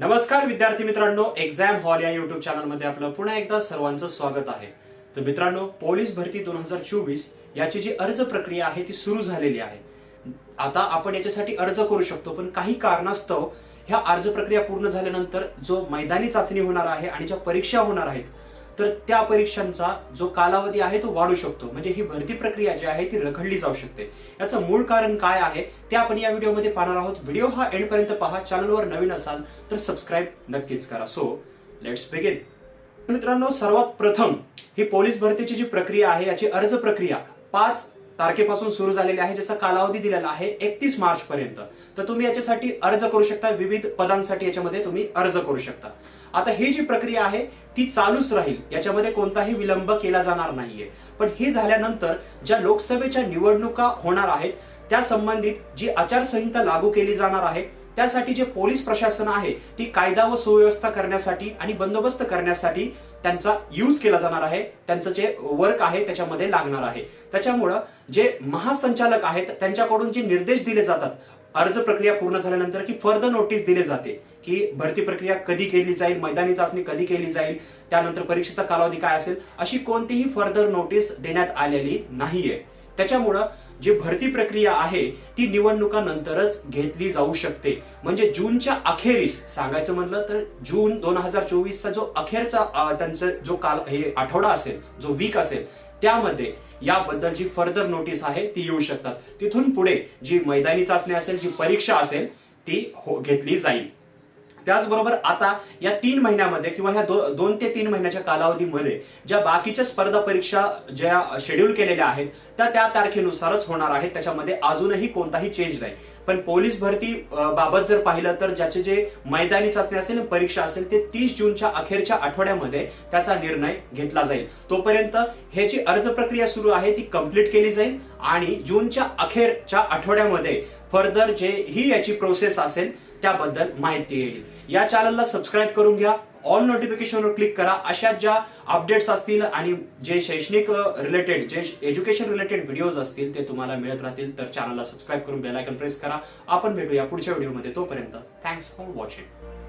नमस्कार विद्यार्थी मित्रांनो एक्झाम हॉल या युट्यूब चॅनलमध्ये आपलं पुन्हा एकदा सर्वांचं स्वागत आहे. तर मित्रांनो पोलीस भरती दोन हजार चोवीस याची जी अर्ज प्रक्रिया आहे ती सुरू झालेली आहे. आता आपण याच्यासाठी अर्ज करू शकतो पण काही कारणास्तव ह्या अर्ज प्रक्रिया पूर्ण झाल्यानंतर जो मैदानी चाचणी होणार आहे आणि ज्या परीक्षा होणार आहेत तर त्या परीक्षांचा जो कालावधी आहे तो वाढू शकतो. म्हणजे ही भरती प्रक्रिया जी आहे ती रखडली जाऊ शकते. याचं मूळ कारण काय आहे ते आपण या व्हिडिओमध्ये पाहणार आहोत. व्हिडिओ हा एंडपर्यंत पहा. चॅनलवर नवीन असाल तर सबस्क्राईब नक्कीच करा. सो लेट्स बिगिन मित्रांनो सर्वात प्रथम ही पोलीस भरतीची जी प्रक्रिया आहे याची अर्ज प्रक्रिया पाच तारखेपासून सुरू झालेली आहे ज्याचा कालावधी दिलेला आहे एकतीस मार्च पर्यंत तर तुम्ही याच्यासाठी अर्ज करू शकता विविध पदांसाठी याच्यामध्ये तुम्ही अर्ज करू शकता. आता ही जी प्रक्रिया आहे ती चालूच राहील. याच्यामध्ये कोणताही विलंब केला जाणार नाहीये. पण हे झाल्यानंतर ज्या लोकसभेच्या निवडणुका होणार आहेत त्या संबंधित जी आचारसंहिता लागू केली जाणार आहे त्यासाठी जे पोलीस प्रशासन आहे ती कायदा व सुव्यवस्था करण्यासाठी आणि बंदोबस्त करण्यासाठी त्यांचा यूज केला जाणार आहे. त्यांचं जे वर्क आहे त्याच्यामध्ये लागणार आहे. त्याच्यामुळं जे महासंचालक आहेत त्यांच्याकडून जे निर्देश दिले जातात अर्ज प्रक्रिया पूर्ण झाल्यानंतर की फर्दर नोटीस दिले जाते की भरती प्रक्रिया कधी केली जाईल मैदानी चाचणी कधी केली जाईल त्यानंतर परीक्षेचा कालावधी काय असेल अशी कोणतीही फर्दर नोटीस देण्यात आलेली नाहीये. त्याच्यामुळं जी भरती प्रक्रिया आहे ती निवडणुकानंतरच घेतली जाऊ शकते. म्हणजे जूनच्या अखेरीस सांगायचं म्हणलं तर जून दोन हजार चोवीसचा जो अखेरचा त्यांचा जो काल हे आठवडा असेल जो वीक असेल त्यामध्ये याबद्दल जी फर्दर नोटीस आहे ती येऊ शकतात. तिथून पुढे जी मैदानी चाचणी असेल जी परीक्षा असेल ती हो- घेतली जाईल. त्याचबरोबर आता या तीन महिन्यामध्ये किंवा ह्या दो, दोन ते तीन महिन्याच्या कालावधीमध्ये ज्या बाकीच्या स्पर्धा परीक्षा ज्या शेड्यूल केलेल्या आहेत त्या त्या तारखेनुसारच होणार आहेत. त्याच्यामध्ये अजूनही कोणताही चेंज नाही. पण पोलीस भरती बाबत जर पाहिलं तर ज्याचे जे मैदानी चाचणी असेल परीक्षा असेल ते तीस जूनच्या अखेरच्या आठवड्यामध्ये त्याचा निर्णय घेतला जाईल. तोपर्यंत हे जी अर्ज प्रक्रिया सुरू आहे ती कंप्लीट केली जाईल आणि जूनच्या अखेरच्या आठवड्यामध्ये फर्दर जे ही याची प्रोसेस असेल त्याबद्दल माहिती येईल. या चॅनलला सबस्क्राईब करून घ्या. ऑल नोटिफिकेशनवर क्लिक करा. अशा ज्या अपडेट्स असतील आणि जे शैक्षणिक रिलेटेड जे एज्युकेशन रिलेटेड व्हिडिओज असतील ते तुम्हाला मिळत राहतील तर चॅनलला सबस्क्राईब करून बेल आयकन प्रेस करा. आपण भेटूया पुढच्या व्हिडिओमध्ये तोपर्यंत थँक्स फॉर वॉचिंग